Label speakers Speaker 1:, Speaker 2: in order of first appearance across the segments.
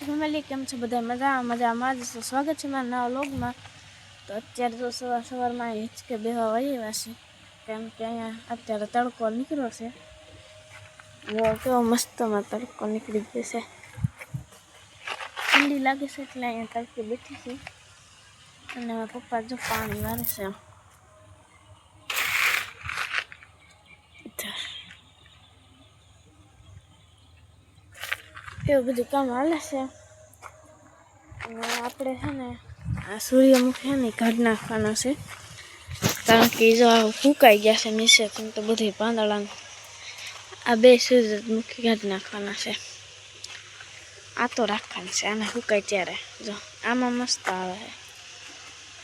Speaker 1: Family કેમ છે બધા મજા મજામાં જ સ્વાગત છે મારા નવા લોગમાં તો અત્યારે તો સવાર સવારમાં હિંચકે બેહવા વહી છે. કેમ કે અહીંયા અત્યારે તડકો નીકળ્યો છે. કેવો મસ્તમાં તડકો નીકળી ગયો છે. ઠંડી લાગે છે એટલે અહીંયા તડકે બેઠી છે. અને મારા પપ્પા જો પાણી વારે છે આમ. ઇધર. એવું બધું કામ હાલે છે. અને આપણે છે ને આ સૂર્યમુખી ને કાઢી નાખવાનો છે. કારણ કે જો આ ફૂંકાઈ ગયા છે નીચેથી તો બધી પાંદડાને આ બે સૂર્યમુખી કાઢી નાખવાના છે. આ તો રાખવાની છે, આને ફૂંકાય ત્યારે. જો, આમાં મસ્ત આવે છે.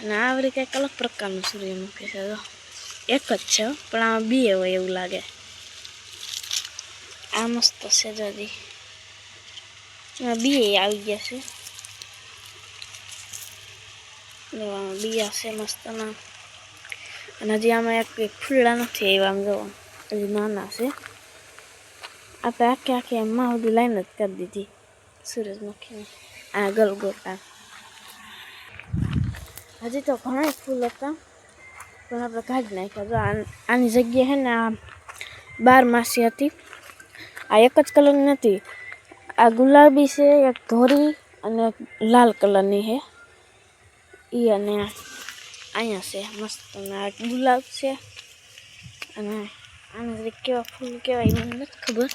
Speaker 1: અને આ વળી કંઈક અલગ પ્રકારનું સૂર્યમુખી છે, જો. એક જ છે પણ આમાં બે હોય એવું લાગે. આ મસ્ત છે એમાં બી આવી ગયા છે બિયા છે મસ્તના અને હજી આમાં એક ફૂલડા નથી આવ્યા આમ જો હજી નાના છે આપણે આખી આખી એમાં સુધી લાઈન જ કરી દીધી સૂરજમુખીની આ ગલગોટા હજી તો ઘણા ફૂલ હતા પણ આપણે કાઢી નાખ્યા તો આન- જગ્યા છે ને આ બાર માસી હતી આ એક જ કલરની નથી આ ગુલાબી છે, એક ધોરી અને લાલ કલરની છે. એ અને અહીંયા છે, મસ્ત અને આ ગુલાબ છે. અને આને જરીક કેવા ફૂલ કહેવાય મને નથી ખબર.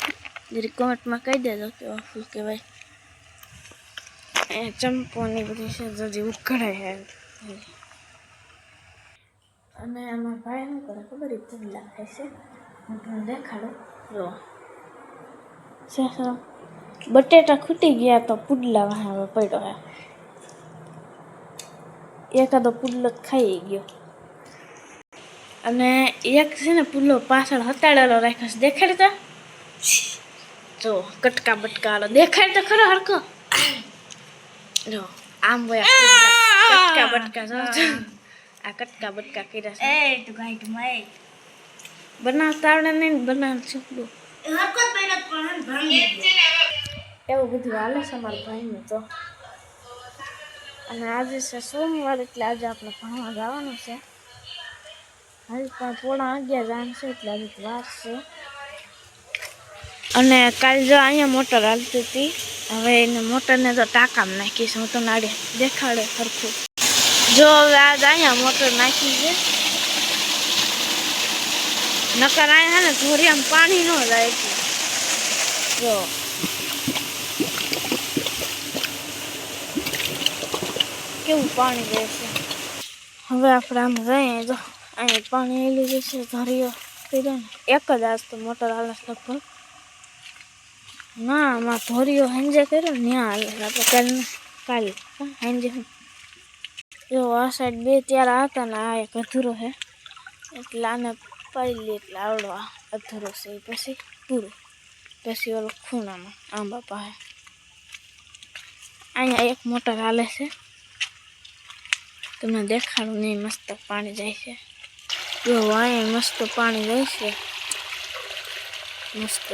Speaker 1: જરીક કોમેન્ટમાં કહી દેજો કેવા ફૂલ કહેવાય અહીંયા ચંપોની બધી છે જલ્દી ઉકળે છે. અને આમાં ભાઈ શું કરે ખબર? એ લાગે છે. હું તમને દેખાડું. જો. સર બટેટા ખૂટી ગયા તો પુડલા વાહ પડ્યો હે. એકાદો પુડલો ખાઈ ગયો. અને એક છે ને પુડલો પાછળ હતાડેલો રાખ્યો છે. દેખાડ તો? જો કટકા બટકા વાળો દેખાડ તો ખરો હરકો જો આમ વયા કટકા બટકા જો જો. આ કટકા બટકા કર્યા છે.
Speaker 2: એ તો ગાઈટ મય.
Speaker 1: બનાવતા આવડે નહીં બનાવ છોકરું
Speaker 2: હરકો મહેનત પણ ભાંગી
Speaker 1: એવું બધું હાલે છે અમારા ભાઈને તો. અને આજે છે સોમવાર એટલે આજે આપણે ભણવા જવાનું છે. હજી પણ પોણા અગિયાર જાણ છે એટલે હજી વાર છે. અને કાલ જો અહીંયા મોટર હાલતી હતી, હવે એને મોટરને તો ટાંકામાં નાખીશ, હું તો નાડે દેખાડે સરખું. જો હવે આજ અહીંયા મોટર નાખી છે. નકર અહીંયા ને ધોરિયામાં પાણી ન જાય. જો. કેવું પાણી રહે છે? હવે આપણે આમ રહીએ જો. અહીંયા પાણી એલી જશે ધરીઓ. કર્યો ને, એક જ આજ તો મોટર હાલે લગભગ. ના, આમાં ધોરીઓ હેંજે કર્યો ને હાલે આપણે કાલ કાલે. હેંજે જો, આ સાઈડ બે ત્યારે હતા ને, આ એક અધૂરો છે. એટલે આને પાડી લે, એટલે આવડો આ અધૂરો છે. પછી પૂરું. પછી ઓલો ખૂણામાં આંબા પાસે અહીંયા એક મોટર હાલે છે. તમને દેખાડું નહીં મસ્ત પાણી જાય છે. જો અહીંયા મસ્ત પાણી જાય છે. મસ્ત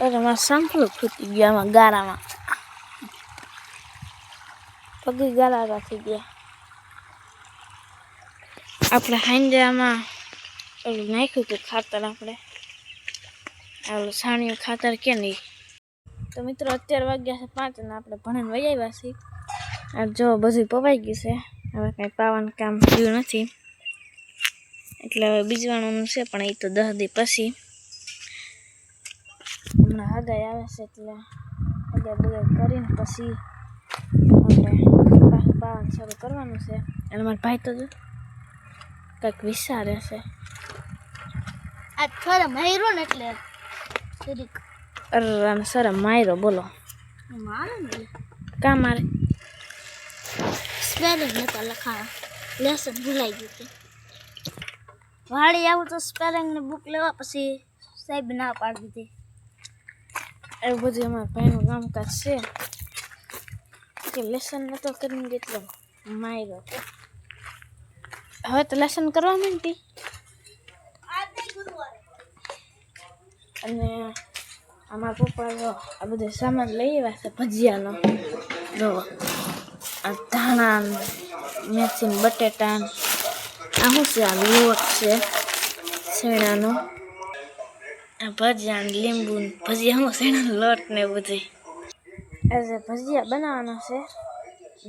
Speaker 1: મારા સાંભળું ફૂટી ગયા આમાં ગારામાં. પગી ગારા થઈ ગયા. આપણે હાંજે પેલું નાખ્યું હતું ખાતર આપણે. ઓલું છાણિયું ખાતર કે નહીં? તો મિત્રો, અત્યારે વાગ્યા છે પાંચ અને આપણે ભણીને વહી આવ્યા છીએ. આ જો બધું પવાઈ ગયું છે. હવે કાંઈ પાવાનું કામ થયું નથી. એટલે હવે બીજવાણુંનું છે, પણ એ તો દસ દી પછી. હમણાં હગાઈ આવે છે, એટલે હગાઈ બગાઈ કરીને પછી આપણે પાછું પાવાનું શરૂ કરવાનું છે. અને મારા ભાઈ તો કંઈક વિચારે છે.
Speaker 2: આ થોડા મહિરો ને એટલે જરીક
Speaker 1: અરે સર માયરો બોલો કા મારે
Speaker 2: સ્પેલિંગ નતા લખાણા લેસન ભૂલાઈ ગયું છે. વાળી આવું તો સ્પેલિંગની બુક લેવા પછી સાહેબ ના પાડી દીધી.
Speaker 1: એવું બધું અમારા ભાઈનું કામકાજ છે. કે લેસન નતો કરીને જેટલો માયરો હવે તો લેસન કરવા માંડતી અને આમાં પપ્પા જો આ બધો સામાન લઈ આવ્યા છે ભજીયાનો. જો, આ ધાણા ને મેથી ને બટેટા આ શું છે, આ લોટ છે, શેણાનો. આ ભજીયા ને લીંબુ ભજીયા હું શેણાનો લોટ ને બધું. આજે ભજીયા બનાવવાના છે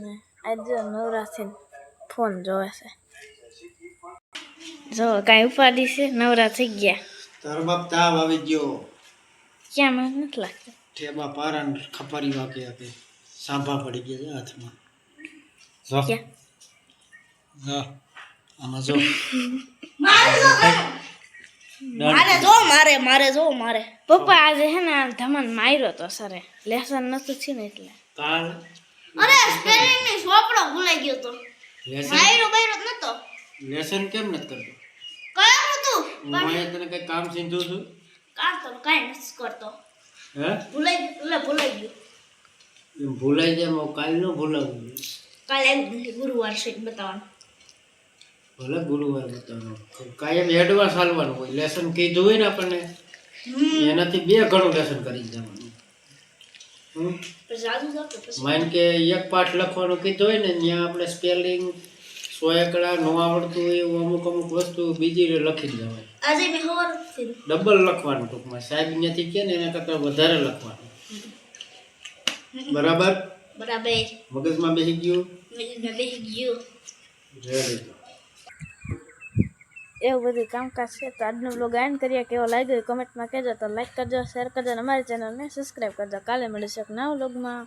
Speaker 1: ને આજે નવરાથી ફોન જોવે છે. જો કાંઈ ઉપાડી છે, નવરા થઈ ગયો. ક્યાં મને નથી લાગતું.
Speaker 3: ઠેબા પારા ખપારી વાકે આપે. સાંભા પડી ગયા છે હાથમાં. જો. જો. આમાં જો.
Speaker 2: મારે જો મારે મારે જો મારે.
Speaker 1: પપ્પા આજે હે ને આ ધમન માર્યો તો સરે. લેસન નતું છે ને એટલે.
Speaker 3: કાલ
Speaker 2: અરે સ્પેલિંગની સોપડો ભૂલાઈ ગયો તો. માર્યો બાયરો નતો.
Speaker 3: લેસન કેમ નત કરતો?
Speaker 2: કયો હતું
Speaker 3: હું અહીંયા તને કઈ કામ સીધું છું?
Speaker 2: કાં તો કાંઈ નથી કરતો.
Speaker 3: હે?
Speaker 2: ભૂલાઈ ગયું એટલે ભૂલાઈ ગયું.
Speaker 3: એમ ભૂલાઈ જાય હું કાલ ન ભૂલાવું.
Speaker 2: કાલે ગુરુવાર છે બતાવવાનું.
Speaker 3: ભલે ગુરુવાર બતાવવાનું. કાયમ એડવાન્સ હાલવાનું હોય. લેસન કીધું હોય ને આપણને એનાથી બે ઘણું લેસન કરી જવાનું. માન કે એક પાઠ લખવાનું કીધું હોય ને ત્યાં આપણે સ્પેલિંગ સો એકડા ન આવડતું હોય એવું અમુક અમુક વસ્તુ બીજી લખી દેવાય
Speaker 2: આજે મેં ખબર કર્યું
Speaker 3: ડબલ લખવાનું ટૂંકમાં. સાહેબ ત્યાંથી કહે ને એના કરતાં વધારે લખવાનું. બરાબર?
Speaker 2: બરાબર.
Speaker 3: મગજમાં બેસી ગયું?
Speaker 2: મેં બેસી ગયું.
Speaker 3: રેડી
Speaker 1: એવું બધું કામકાજ છે તો આજનો બ્લોગ એન્ડ કરીએ. કેવો લાગ્યો એ કમેન્ટમાં કહેજો. તો લાઈક કરજો શેર કરજો અને અમારી ચેનલને સબસ્ક્રાઈબ કરજો. કાલે મળીશું એક નવા બ્લોગમાં